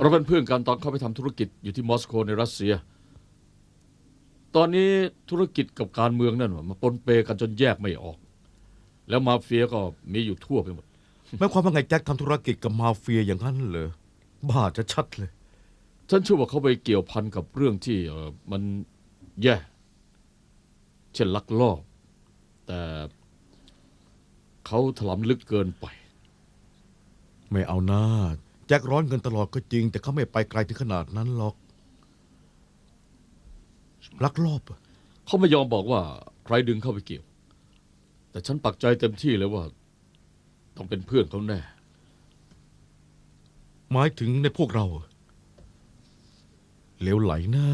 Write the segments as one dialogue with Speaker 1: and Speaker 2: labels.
Speaker 1: เราเป็นเพื่อนกันตอนเข้าไปทำธุรกิจอยู่ที่มอสโกในรัสเซีย ตอนนี้ธุรกิจกับการเมืองนั่นมาปนเปกันจนแยกไม่ออก แล้วมาเฟียก็มีอยู่ทั่วไปหมด
Speaker 2: หมายความว่าไงแจ็คทำธุรกิจกับมาเฟียอย่างนั้นเหรอบ้าจะชัดเลย
Speaker 1: ฉันเชื่อว่าเขาไปเกี่ยวพันกับเรื่องที่เออมันแย่ เช่นลักลอบ แต่เขาถลำลึกเกินไป
Speaker 2: ไม่เอาหน้าแจ็คร้อนเงินตลอดก็จริง แต่เขาไม่ไปไกลถึงขนาดนั้นหรอก ลักลอบอะ
Speaker 1: เขาไม่ยอมบอกว่าใครดึงเข้าไปเกี่ยว แต่ฉันปักใจเต็มที่เลยว่า ต้องเป็นเพื่อนเขาแน่
Speaker 2: หมายถึงในพวกเราอะเหลวไหลหน้า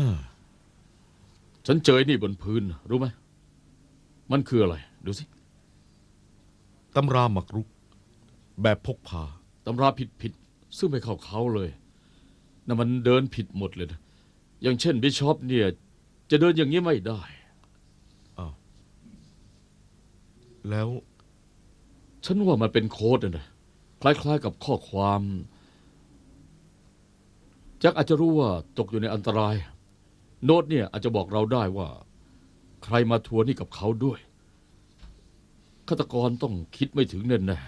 Speaker 1: ฉันเจอไอ้นี่บนพื้นน่ะรู้ไหม มันคืออะไร ดูสิ
Speaker 2: ตำราหมักรุก แบบพกพา
Speaker 1: ตำราผิดผิดๆ ซึ่งไม่เข้าเขาเลยน่ะมันเดินผิดหมดเลยนะอย่างเช่นบิชอปเนี่ย จะเดินอย่างนี้ไม่ได้
Speaker 2: แล้ว
Speaker 1: ฉันว่ามันเป็นโค้ดน่ะนะคล้ายๆกับข้อความแจ็คอาจจะรู้ว่าตกอยู่ในอันตราย โน้ตเนี่ยอาจจะบอกเราได้ว่า ใครมาทัวร์นี่กับเขาด้วยฆาตกรต้องคิดไม่ถึงแน่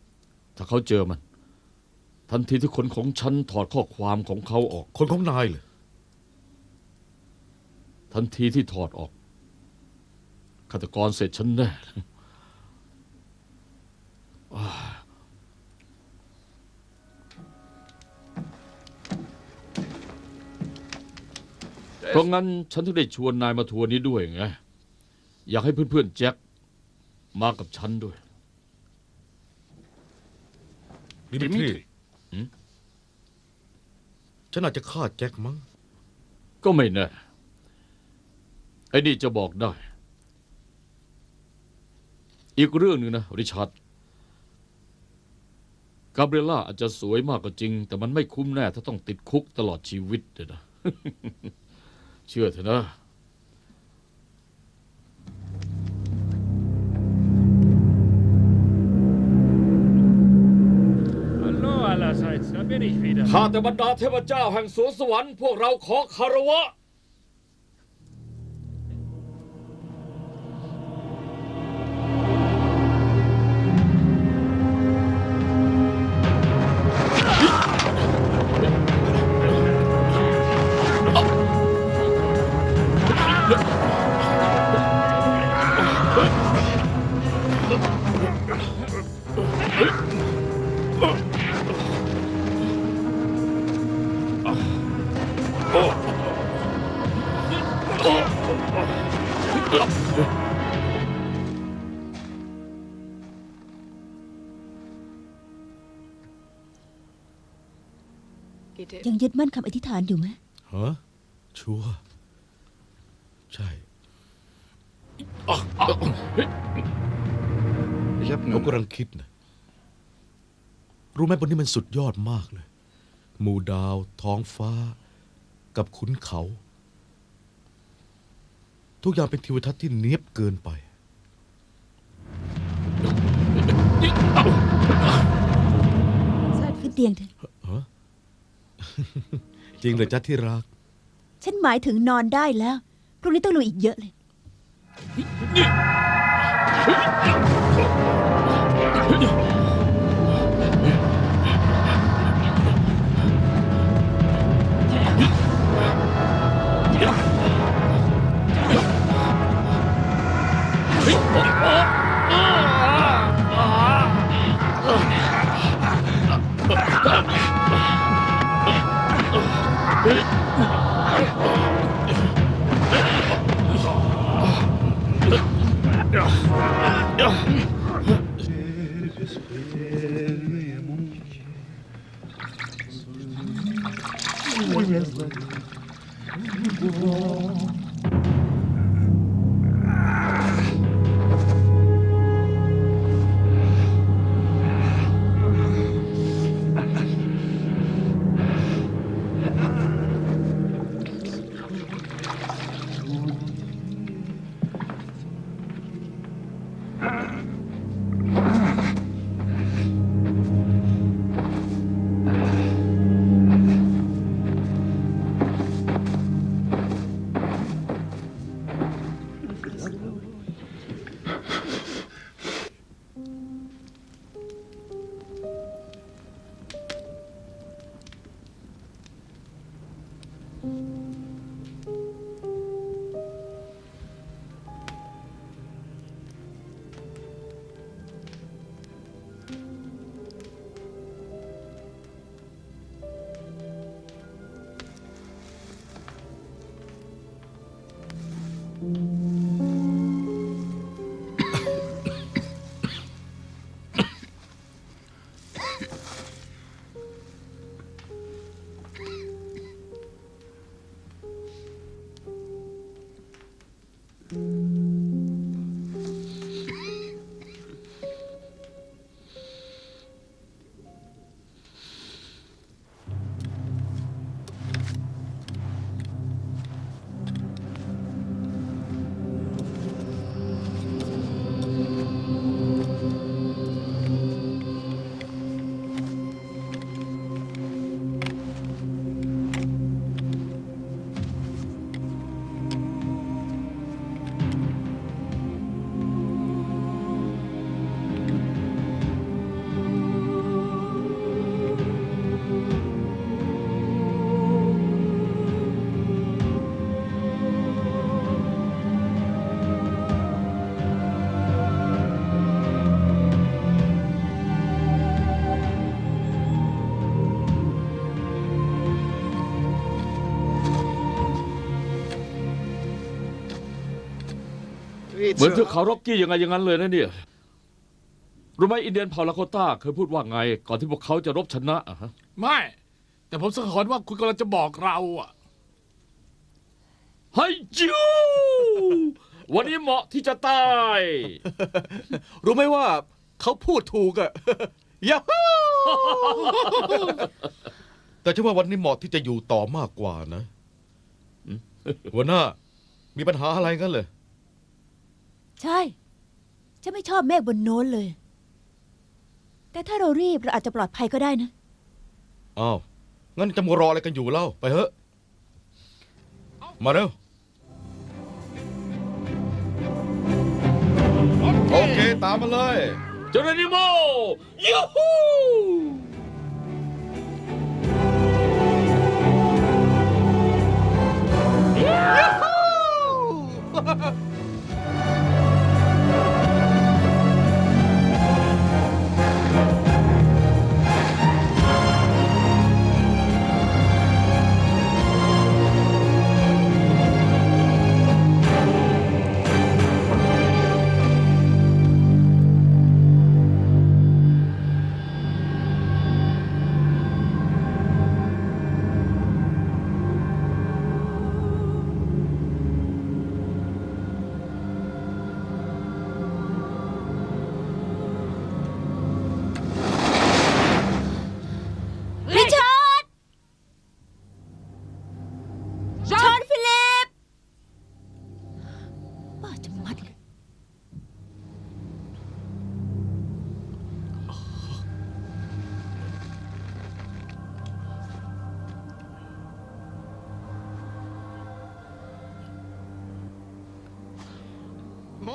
Speaker 1: ๆถ้าเขาเจอมัน ทันทีที่คนของฉันถอดข้อความของเขาออก
Speaker 2: คนของนายเลย
Speaker 1: ทันทีที่ถอดออกฆาตกรเสร็จฉันแน่เพราะงั้นฉันถึงได้ชวนนายมาทัวร์นี้ด้วยไง อยากให้เพื่อนๆแจ็คมากับฉันด้วย
Speaker 2: ดิมิทรี
Speaker 1: หืม
Speaker 2: ฉันอาจจะฆ่าแจ็คมั้ง
Speaker 1: ก็ไม่แน่ไอ้นี่จะบอกได้ อีกเรื่องหนึ่งนะ ริชาร์ดกาเบรล่าอาจจะสวยมากก็จริง แต่มันไม่คุ้มแน่ ถ้าต้องติดคุกตลอดชีวิตเลยนะ เชื่อเถอะนะ
Speaker 3: da bin ich wieder.
Speaker 1: ข้าแต่บรรดาเทพเจ้าแห่งสวนสวรรค์พวกเราขอคารวะ
Speaker 4: ยังยึดมั่นคำอธิษฐานอยู่ไหม
Speaker 2: ฮะชัวร์ใช่
Speaker 5: Ich habe
Speaker 2: ผมกำลังคิดนะ รู้ไหมบนนี้มันสุดยอดมากเลย หมู่ดาว ท้องฟ้า กับขุนเขา ทุกอย่างเป็นทิวทัศน์ที่เนียบเกินไป
Speaker 4: ขึ้นเตียงเถอะ
Speaker 2: จริงเลยจ้าที่รัก
Speaker 4: ฉันหมายถึงนอนได้แล้ว พรุ่งนี้ต้องลุยอีกเยอะเลย
Speaker 5: Yeah.
Speaker 1: เหมือนเทือกเขาร็อกกี้ยังไงอย่างนั้นเลยนะเนี่ยรู้ไหมอินเดียนเผ่าลาโคต้าเคยพูดว่าไง ก่อนที่พวกเขาจะรบชนะอะฮะ
Speaker 3: ไม่ แต่ผมสังหรณ์ว่าคุณกำลังจะบอกเราอะ
Speaker 1: ให้จิววันนี้เหมาะที่จะตาย
Speaker 2: รู้ไหมว่าเขาพูดถูกอะ ยาฮูแต่ฉันว่าวันนี้เหมาะที่จะอยู่ต่อมากกว่านะ
Speaker 1: อืม
Speaker 2: หัวหน้า มีปัญหาอะไรกันเลย
Speaker 4: ใช่ ฉันไม่ชอบเมฆบนโน้นเลย แต่ถ้าเรารีบเราอาจจะปลอดภัยก็ได้นะ
Speaker 2: อ้าวงั้นจะมารออะไรกันอยู่เล่าไปเถอะ มาเร็ว โอเคตามมาเลย
Speaker 1: เจอร์นิโมยูฮู
Speaker 4: ริ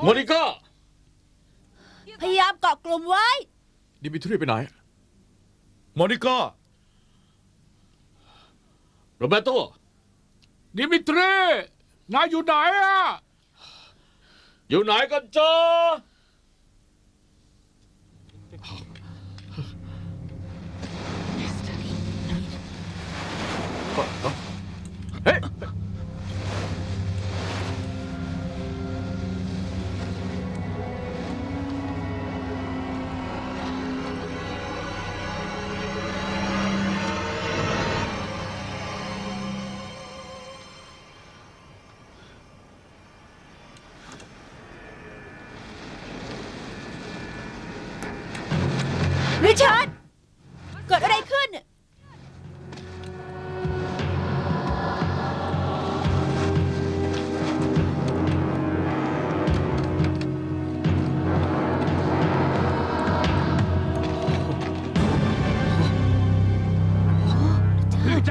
Speaker 1: โมนิก้า
Speaker 4: พยายามเกาะกลุ่มไว้
Speaker 3: ดิมิทรีไปไหน
Speaker 2: มอนิก้า
Speaker 1: โรเบโต
Speaker 3: ดิมิทรีนายอยู่ไหนอะ
Speaker 1: อยู่ไหนกันจ้า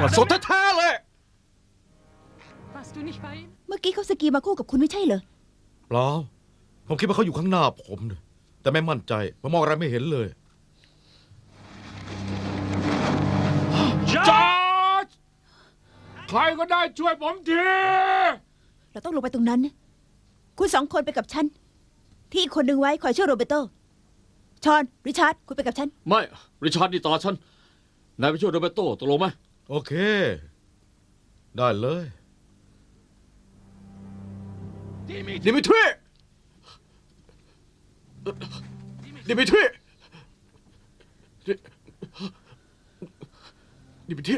Speaker 2: มาสดแท้ๆเลย
Speaker 6: Warst du nicht bei ihm?
Speaker 4: เมื่อกี้เขาสกีมาคู่กับคุณไม่ใช่เหรอ
Speaker 2: เปล่า ผมคิดว่าเขาอยู่ข้างหน้าผมนะแต่ไม่มั่นใจผมมองอะไรไม่เห็นเลย
Speaker 3: จอร์จใครก็ได้ช่วยผมที
Speaker 4: เราต้องลงไปตรงนั้นนะคุณสองคนไปกับฉัน ที่อีกคนหนึ่งไว้คอยช่วยโรเบโตชอน ริชาร์ด คุณไปกับฉัน
Speaker 1: ไม่ ริชาร์ดนี่ต่อฉัน นายไปช่วยโรเบโตตกลงไหม
Speaker 2: โอเค ได้เลย
Speaker 7: ดิมิทรีดิมิทรีดิมิทรี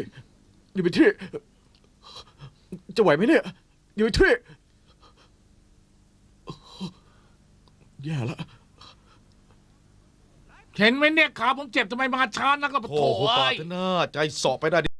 Speaker 7: ดิมิทรีจะไหวไหมเนี่ยดิมิทรีแย่แล้ว
Speaker 3: เห็นไหมเนี่ยขาผมเจ็บทำไมมาช้านักก็ปะโถ
Speaker 7: โอ้โหปา
Speaker 3: เอ้ย
Speaker 7: ดหน้าใจเสอบไปได้